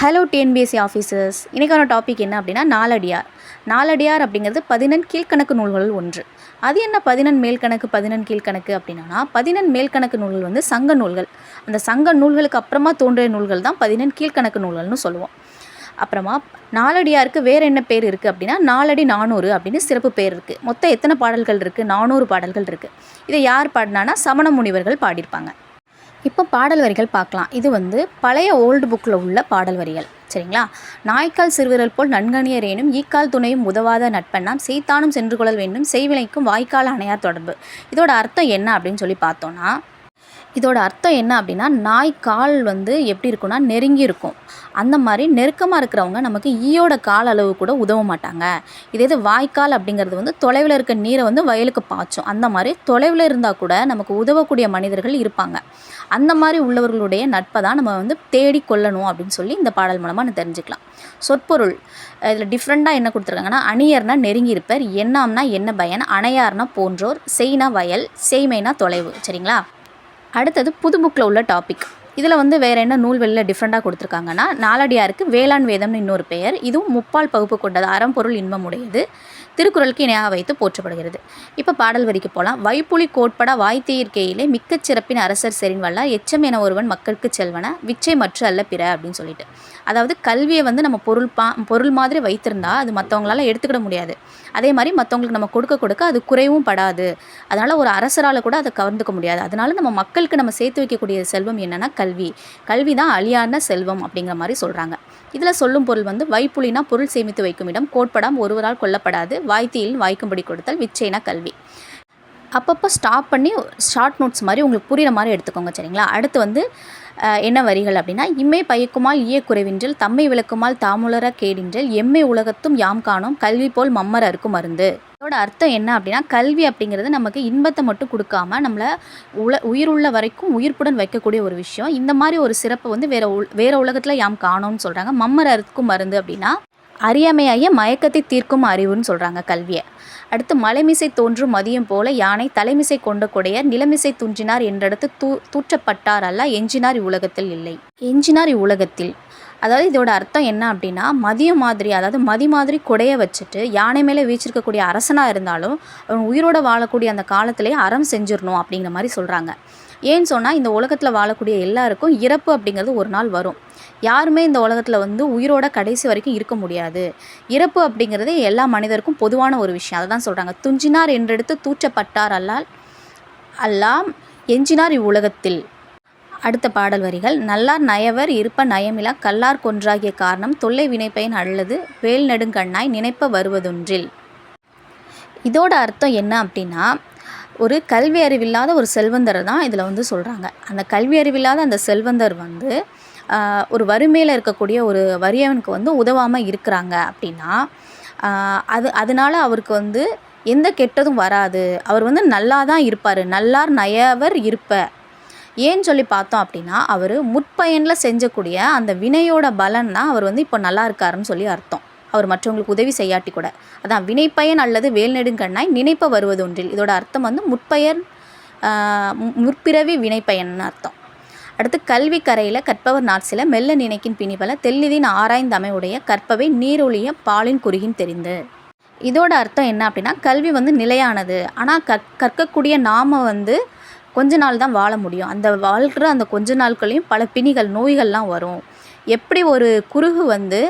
Hello TNPSC officers இன்றைக்கான topic என்ன அப்படின்னா நாலடியார் நாலடியார் அப்படிங்கிறது பதினெண் கீழ்க்கணக்கு நூல்களில் ஒன்று. அது என்ன பதினெண் மேல்கணக்கு பதினெண் கீழ்க்கணக்கு அப்படின்னா பதினெண் மேல்கணக்கு நூல்கள் வந்து சங்க நூல்கள். அந்த சங்க நூல்களுக்கு அப்புறமா தோன்றிய நூல்கள் தான் பதினெண் கீழ்க்கணக்கு நூல்கள்னு சொல்லுவோம். அப்புறமா நாலடியாருக்கு வேறு என்ன பேர் இருக்குது அப்படின்னா நாலடி நானூறு அப்படின்னு சிறப்பு பேர் இருக்குது மொத்தம் எத்தனை பாடல்கள் இருக்குது நானூறு பாடல்கள் இருக்குது இதை யார் பாடினானா சமண முனிவர்கள் பாடியிருப்பாங்க. இப்போ பாடல் வரிகள் பார்க்கலாம். இது வந்து பழைய ஓல்டு புக்கில் உள்ள பாடல் வரிகள். சரிங்களா? நாய்க்கால் சிறுவிரல் போல் நன்கணியரேனும் ஈக்கால் துணையும் உதவாத நட்பெண்ணாம் செய்தானும் சென்று கொள்ளல் வேண்டும் செய்வினைக்கும் வாய்க்கால் அணையார் தொடர்பு. இதோட அர்த்தம் என்ன அப்படின்னு சொல்லி பார்த்தோன்னா இதோட அர்த்தம் என்ன அப்படின்னா நாய் கால் வந்து எப்படி இருக்கும்னா நெருங்கி இருக்கும். அந்த மாதிரி நெருக்கமாக இருக்கிறவங்க நமக்கு ஈயோட கால் அளவு கூட உதவ மாட்டாங்க. இதே இது வாய்க்கால் அப்படிங்கிறது வந்து தொலைவில் இருக்க நீரை வந்து வயலுக்கு பாய்ச்சும். அந்த மாதிரி தொலைவில் இருந்தால் கூட நமக்கு உதவக்கூடிய மனிதர்கள் இருப்பாங்க. அந்த மாதிரி உள்ளவர்களுடைய நட்பை தான் நம்ம வந்து தேடி கொள்ளணும் அப்படின்னு சொல்லி இந்த பாடல் மூலமாக நம்ம தெரிஞ்சுக்கலாம். சொற்பொருள். இதில் டிஃப்ரெண்ட்டாக என்ன கொடுத்துருக்காங்கன்னா அணியர்னா நெருங்கி இருப்பர் என்னாம்னா என்ன பயன் அணையார்னா போன்றோர் செய்னா வயல் செய்மைனா தொலைவு. சரிங்களா? அடுத்தது புது புக்கில் உள்ள டாபிக் இதில் வந்து வேறு என்ன நூல் வெளியில் டிஃப்ரெண்ட்டாக கொடுத்துருக்காங்கன்னா நாலடியாருக்கு வேளாண் வேதம்னு இன்னொரு பெயர். இதுவும் முப்பால் பகுப்பு கொண்டது அறம்பொருள் இன்பமுடையது. திருக்குறளுக்கு இணையாக வைத்து போற்றப்படுகிறது. இப்போ பாடல் வரிக்கு போகலாம் வைப்புலி கோட்பட வாய்த்தீர்க்கையிலே மிக்க சிறப்பின் அரசர் செறின் வல்லார் எச்சம் என ஒருவன் மக்களுக்கு செல்வன விச்சை மற்ற அல்ல பிற அப்படின்னு சொல்லிட்டு. அதாவது கல்வியை வந்து நம்ம பொருள் பா பொருள் மாதிரி வைத்திருந்தா அது மற்றவங்களால எடுத்துக்கிட முடியாது. அதே மாதிரி மற்றவங்களுக்கு நம்ம கொடுக்க கொடுக்க அது குறைவும் படாது. அதனால் ஒரு அரசரால் கூட அதை கவர்ந்துக்க முடியாது. அதனால நம்ம மக்களுக்கு நம்ம சேர்த்து வைக்கக்கூடிய செல்வம் என்னென்னா கல்வி. கல்வி தான் அழியான செல்வம் அப்படிங்கிற மாதிரி சொல்கிறாங்க இதில் சொல்லும் பொருள் வந்து வைப்புலினா பொருள் சேமித்து வைக்கும் இடம் கோட்படாம் ஒருவரால் கொல்லப்படாது வாய்த்தியில் வாய்க்கும்படி கொடுத்தல் விச்சைனா கல்வி. அப்பப்போ ஸ்டாப் பண்ணி ஷார்ட் நோட்ஸ் மாதிரி உங்களுக்கு புரிகிற மாதிரி எடுத்துக்கோங்க சரிங்களா? அடுத்து வந்து என்ன வரிகள் அப்படின்னா இம்மை பயக்குமால் ஈய குறைவின்றல் தம்மை விளக்குமால் தாமுலர கேடின்றல் எம்மை உலகத்தும் யாம் காணோம் கல்வி போல் மம்மர் அறுக்கும் மருந்து இதோட அர்த்தம் என்ன அப்படின்னா கல்வி அப்படிங்கிறது நமக்கு இன்பத்தை மட்டும் கொடுக்காம நம்மளை உல உயிர் உள்ள வரைக்கும் உயிர்ப்புடன் வைக்கக்கூடிய ஒரு விஷயம். இந்த மாதிரி ஒரு சிறப்பை வந்து வேற உல் வேறு உலகத்தில் யாம் காணோம்னு சொல்கிறாங்க மம்மர் அறுக்கும் மருந்து அப்படின்னா அறியாமையாகிய மயக்கத்தை தீர்க்கும் அறிவுன்னு சொல்கிறாங்க கல்வியை. அடுத்து மலைமிசை தோன்றும் மதியம் போல யானை தலைமிசை கொண்ட கொடையர் நிலமிசை துஞ்சினார் என்றடுத்து தூ தூற்றப்பட்டார் அல்ல எஞ்சினார் இவ்வுலகத்தில் இல்லை. எஞ்சினார் இவ்வுலகத்தில். அதாவது இதோட அர்த்தம் என்ன அப்படின்னா மதியம் மாதிரி அதாவது மதி மாதிரி கொடையை வச்சுட்டு யானை மேலே வீச்சிருக்கக்கூடிய அரசனாக இருந்தாலும் அவன் உயிரோட வாழக்கூடிய அந்த காலத்திலேயே அறம் செஞ்சிடணும் அப்படிங்கிற மாதிரி சொல்கிறாங்க ஏன்னு சொன்னால் இந்த உலகத்தில் வாழக்கூடிய எல்லாருக்கும் இறப்பு அப்படிங்கிறது ஒரு நாள் வரும். யாருமே இந்த உலகத்தில் வந்து உயிரோட கடைசி வரைக்கும் இருக்க முடியாது. இறப்பு அப்படிங்கிறது எல்லா மனிதருக்கும் பொதுவான ஒரு விஷயம். அதை தான் சொல்கிறாங்க துஞ்சினார் என்றெடுத்து தூற்றப்பட்டார் அல்லால் அல்லாம் எஞ்சினார் இவ்வுலகத்தில். அடுத்த பாடல் வரிகள். நல்லார் நயவர் இருப்ப நயமிலா கல்லார் கொன்றாகிய காரணம் தொல்லை வினைப்பயன் அல்லது வேல் நெடுங்கண்ணாய் நினைப்ப வருவதொன்றில். இதோட அர்த்தம் என்ன அப்படின்னா ஒரு கல்வி அறிவில்லாத ஒரு செல்வந்தரை தான் இதில் வந்து சொல்கிறாங்க அந்த கல்வி அறிவில்லாத அந்த செல்வந்தர் வந்து ஒரு வறுமையில் இருக்கக்கூடிய ஒரு வறியவனுக்கு வந்து உதவாமல் இருக்கிறாங்க அப்படின்னா அது அதனால அவருக்கு வந்து எந்த கெட்டதும் வராது. அவர் வந்து நல்லா தான் இருப்பார். நல்லார் நயவர் இருப்ப ஏன்னு சொல்லி பார்த்தோம் அப்படின்னா அவர் முற்பயனில் செஞ்சக்கூடிய அந்த வினையோட பலன் தான் அவர் வந்து இப்போ நல்லா இருக்காருன்னு சொல்லி அர்த்தம். அவர் மற்றவங்களுக்கு உதவி செய்யாட்டி கூட. அதான் வினைப்பயன் அல்லது வேல்நெடுங்கண்ணாய் நினைப்ப வருவது ஒன்றில். இதோட அர்த்தம் வந்து முற்பயன் மு- முற்பிறவி வினைப்பயன்னு அர்த்தம். அடுத்து கல்வி கரையில் கற்பவர் நாட்சில மெல்ல நினைக்கின் பிணிபல தெல்லிதின் ஆராய்ந்தமை உடைய கற்பவை நீரொழிய பாலின் குறுகின் தெரிந்து. இதோட அர்த்தம் என்ன அப்படின்னா கல்வி வந்து நிலையானது. ஆனால் கற் கற்கக்கூடிய நாம வந்து கொஞ்ச நாள் தான் வாழ முடியும். அந்த வாழ்கிற அந்த கொஞ்ச நாட்களையும் பல பிணிகள் நோய்கள்லாம் வரும். எப்படி ஒரு குருகு வந்து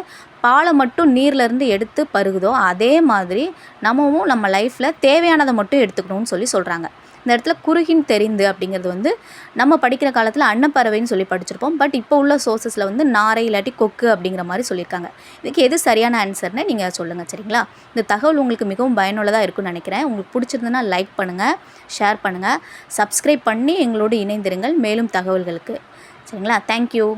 பாலை மட்டும் நீர்லேருந்து எடுத்து பருகுதோ அதே மாதிரி நம்மவும் நம்ம லைஃப்பில் தேவையானதை மட்டும் எடுத்துக்கணும்னு சொல்லி சொல்கிறாங்க இந்த இடத்துல குறுகின் தெரிந்து அப்படிங்கிறது வந்து நம்ம படிக்கிற காலத்தில் அன்னப்பறவைன்னு சொல்லி படிச்சிருப்போம். பட் இப்போ உள்ள சோர்சஸில் வந்து நாரை இல்லாட்டி கொக்கு அப்படிங்கிற மாதிரி சொல்லியிருக்காங்க. இதுக்கு எது சரியான ஆன்சர்னு நீங்கள் சொல்லுங்கள் சரிங்களா? இந்த தகவல் உங்களுக்கு மிகவும் பயனுள்ளதாக இருக்கும்னு நினைக்கிறேன். உங்களுக்கு பிடிச்சிருந்ததுன்னா லைக் பண்ணுங்கள் ஷேர் பண்ணுங்கள் சப்ஸ்கிரைப் பண்ணி எங்களோடு இணைந்திருங்கள். மேலும் தகவல்களுக்கு. சரிங்களா? தேங்க்யூ